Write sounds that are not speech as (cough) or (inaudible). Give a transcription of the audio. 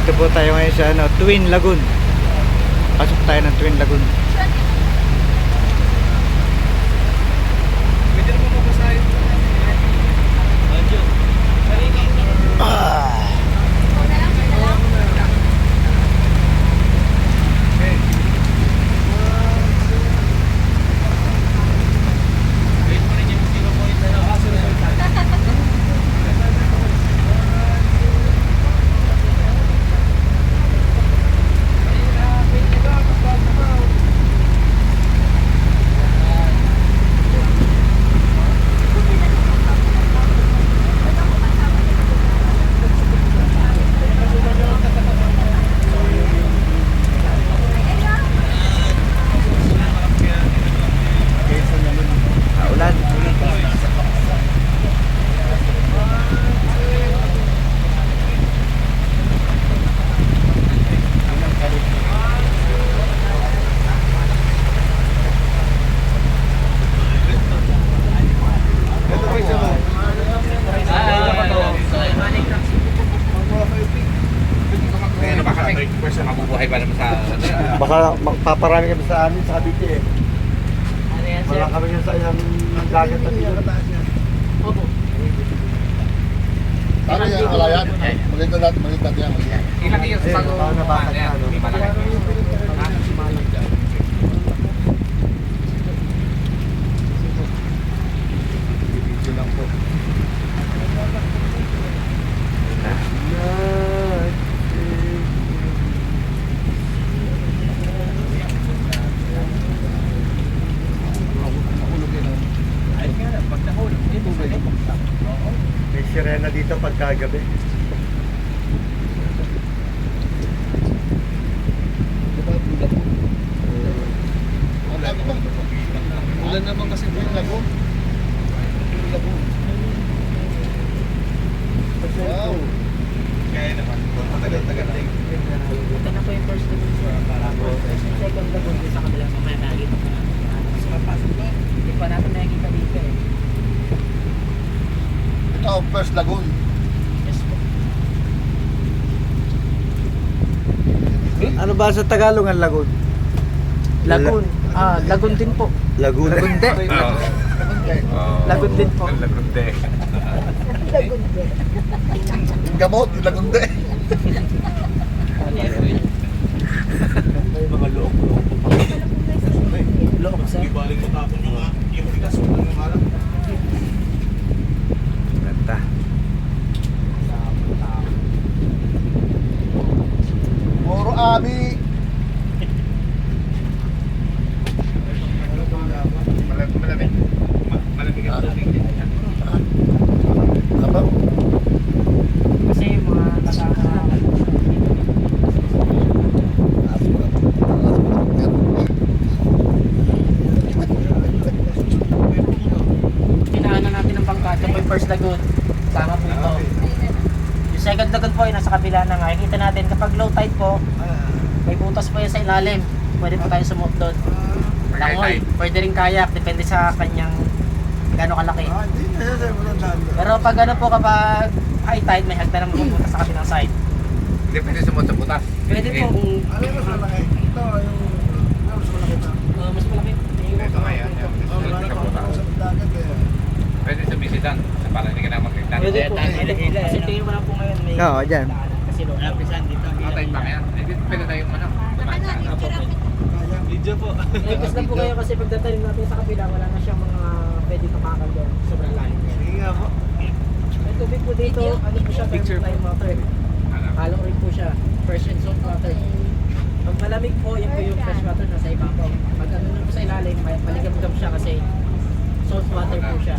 Dito po tayo ngayon sa ano, Twin Lagoon. Pasok tayo ng Twin Lagoon. Pwede naman mabasahin. Radyo. Ah. Wait mo rin yung zero point ano. Ulan. Ano may question mabubuhay pa naman sa (laughs) Baka magpaparami kami sa amin sa Cavite eh. Ano yan, sir? Wala kami yan sa ilang dagat na dito. Opo. Ano yan, malayan? Maganda natin, maganda yan. Ilang years Eh, bago na, ano? May malaki. Video lang po. May sirena dito pagkagabi. Ulan naman kasi Yung lago. Yung lago. Wow. Kaya naman. Matagal-tagal na yung Ito na po yung first lagoon, sir. Yung second lagoon din sa kabila. Mamaya nakikita ko na. Hindi pa natin nakikita dito eh. Ito ang first lagoon. Yes po. Ano ba sa Tagalog ang lagoon? Lagoon. Ah, lagoon din po. Laguna. Lagunde. (laughs) Lagoon din po. Lagunde. Yung gamot, yung lagunde. May mga look. Loob, sir. Ibaling mo tapon yung yung bigas mo ng malam. Ganda. Puro abi. Malamig. Malamig ang tubig din. Apa? Kasi yung mga taga Pinaano natin ng bangkada po yung first lagoon. Tama po ito. Yung second lagoon po ay nasa kabila na nga. Natin kapag low tide po, may butas po yan sa ilalim. Pwede po tayo sumuot doon. Langoy, pwede rin kayak, depende sa kanyang gaano kalaki. Pero pag ano po kapag high tide, may hagdan naman pupunta sa kabilang side. Hindi pwede sumunod sa butas. Pwede po kung Ano yung mas malaki? Ito, yung... Ano mas malaki uh, mas malaki. Ito nga yan. yung sa butas. Pwede sumisidan. Sa para hindi ka na makita. Pwede po. Kasi tingin mo lang po ngayon Oo, dyan. Kasi low tide. dito. Atay pa kaya. Hindi pwede tayo ano. Video po. Request lang po kayo kasi pagdatanim natin sa kapila, wala na siyang mga pwede tumakan doon. Sobrang lalim. Sige nga po. Yung tubig po dito, ano po siya, Picture thermocline water. Halo rin po siya, fresh and salt water. Pag malamig po, yun po yung fresh water nasa ibabaw. Pag ano na po sa ilalim, may- maligam-gam siya kasi salt water po siya.